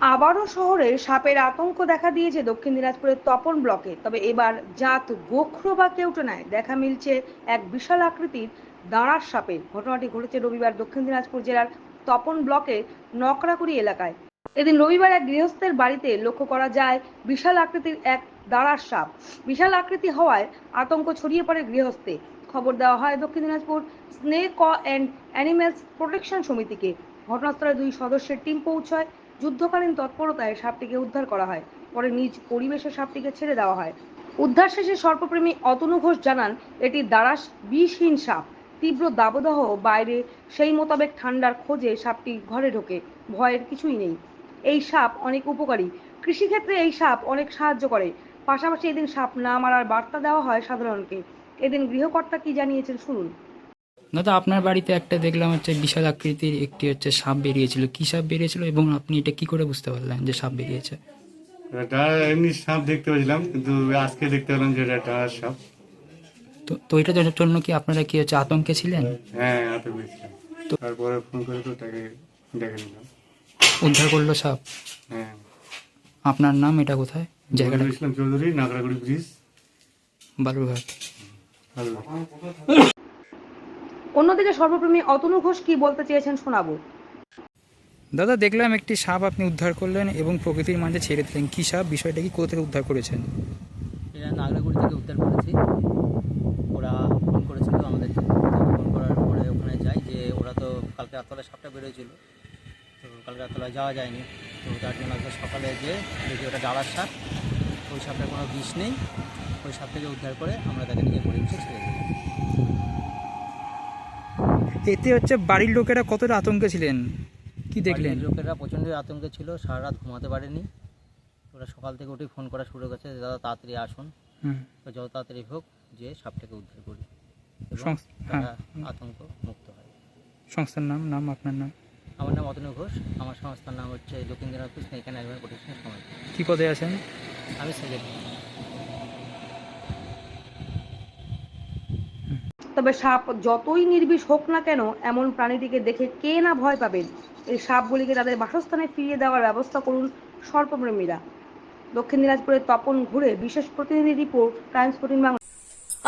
আবারও শহরে সাপের আতঙ্ক দেখা দিয়েছে দক্ষিণ দিনাজপুরের তপন ব্লকে। তবে এবার জাত গোখরো বা কেউটনায় দেখা মিলছে এক বিশাল আকৃতির দাঁড়ার সাপের। ঘটনাটি ঘটেছে রবিবার দক্ষিণ দিনাজপুর জেলার তপন ব্লকের নকরাকুড়ি এলাকায়। এদিন রবিবার এক গৃহস্থের বাড়িতে লক্ষ্য করা যায় বিশাল আকৃতির এক দাঁড়ার সাপ। বিশাল আকৃতি হওয়ায় আতঙ্ক ছড়িয়ে পড়ে গৃহস্থে। খবর দেওয়া হয় দক্ষিণ Dinajpur snake and animals protection সমিতিকে। ঘটনাস্থলে দুই সদস্যের টিম পৌঁছায়। যুদ্ধকালীন তৎপরতায় সাপটিকে উদ্ধার করা হয়। পরে নিজ পরিবেশে সাপটিকে ছেড়ে দেওয়া হয়। উদ্ধার শেষে সর্পপ্রেমী অতনু ঘোষ জানান, এটি দারাস বিষহীন সাপ। তীব্র দাবদাহ বাইরে, সেই মোতাবেক ঠান্ডার খোঁজে সাপটি ঘরে ঢোকে। ভয়ের কিছুই নেই। এই সাপ অনেক উপকারী। কৃষিক্ষেত্রে এই সাপ অনেক সাহায্য করে। পাশাপাশি এদিন সাপ না মারার বার্তা দেওয়া হয় সাধারণকে। এদিন গৃহকর্তা কি জানিয়েছেন শুনুন। দাদা আপনার বাড়িতে একটা দেখলাম হচ্ছে বিশাল আকৃতির একটি হচ্ছে সাপ বেরিয়েছিল। কি সাপ বেরিয়েছিল এবং আপনি এটা কি করে বুঝতে পারলেন যে সাপ বেরিয়েছে? এটা এমনি সাপ দেখতে পেয়েছিলাম কিন্তু আজকে দেখতে পেলাম যে এটা সাপ। তো তো এটার জন্য কি আপনারা কি হচ্ছে আতঙ্কে ছিলেন? হ্যাঁ হাতে পেয়েছিলাম তারপরে ফোন করে তো তাকে ডেকে নিলাম। উদ্ধার করল সাপ? হ্যাঁ। আপনার নাম এটা কোথায়? জায়গাটা? ইসলাম চৌধুরী নাগরাগুড়ি ব্রিজ। বালুরঘাট। ভালো অন্যদিকে সর্বপ্রেমী অতনু ঘোষ কি বলতে চেয়েছেন শোনাবো। দাদা দেখলাম একটি সাপ আপনি উদ্ধার করলেন এবং প্রকৃতির মাঝে ছেড়ে দিলেন। কি সাপ? বিষয়টা কি কোথা থেকে উদ্ধার করেছেন? এটা নাগরাগুড়ি থেকে উদ্ধার করেছি। ওরা ফোন করেছিল আমাদেরকে। ফোন করার পরে ওখানে যাই যে ওরা তো কালকে রাততলায় সাপটা বেরোয়েছিল। তো কালকে রাততলায় যাওয়া যায়নি। তো তার জন্য আজকে সকালে যে দেখি ওটা ডালার সাপ। ওই সাপটার কোনো বিষ নেই। ওই সাপ থেকে উদ্ধার করে আমরা তাকে নিজের পরিবেশে ছেড়ে দিই এতে হচ্ছে বাড়ির লোকেরা কতটা আতঙ্কে ছিলেন? কি দেখলেন? লোকেরা প্রচণ্ড আতঙ্কে ছিল সারা রাত ঘুমাতে পারেনি। ওরা সকাল থেকে উঠে ফোন করা শুরু করেছে যে দাদা তাড়াতাড়ি আসুন। তো যত তাড়াতাড়ি হোক যে সাপটাকে উদ্ধার করি। হ্যাঁ। আতঙ্ক মুক্ত হয়। সংস্থার নাম নাম আপনার নাম? আমার নাম অতনু ঘোষ। আমার সংস্থার নাম হচ্ছে দক্ষিণ দিনাজপুর স্নেক অ্যান্ড প্রোটেকশন সমিতি। কি পদে আছেন? আমি সেক্রেটারি। তবে সাপ যতই নির্বিষ হোক না কেন এমন প্রাণীটিকে দেখে কে না ভয় পাবেন এই সাপগুলিকে তাদের বাসস্থানে ফিরিয়ে দেওয়ার ব্যবস্থা করুন সর্পপ্রেমীরা। দক্ষিণ দিনাজপুরের তপন ঘুরে বিশেষ প্রতিনিধি রিপোর্ট, টাইমস ফোর্টিন বাংলা।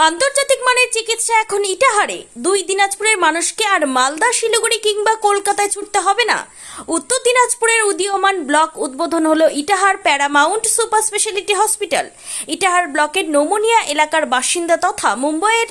আন্তর্জাতিক মানের চিকিৎসা এখন ইটাহারে। দুই দিনাজপুরের মানুষকে আর মালদা, শিলিগুড়ি কিংবা কলকাতায় ছুটতে হবে না। উত্তর দিনাজপুরের উদীয়মান ব্লক উদ্বোধন হলো Itahar Paramount super speciality hospital. Itahar ব্লকের নোমোনিয়া এলাকার বাসিন্দা তথা মুম্বাইয়ের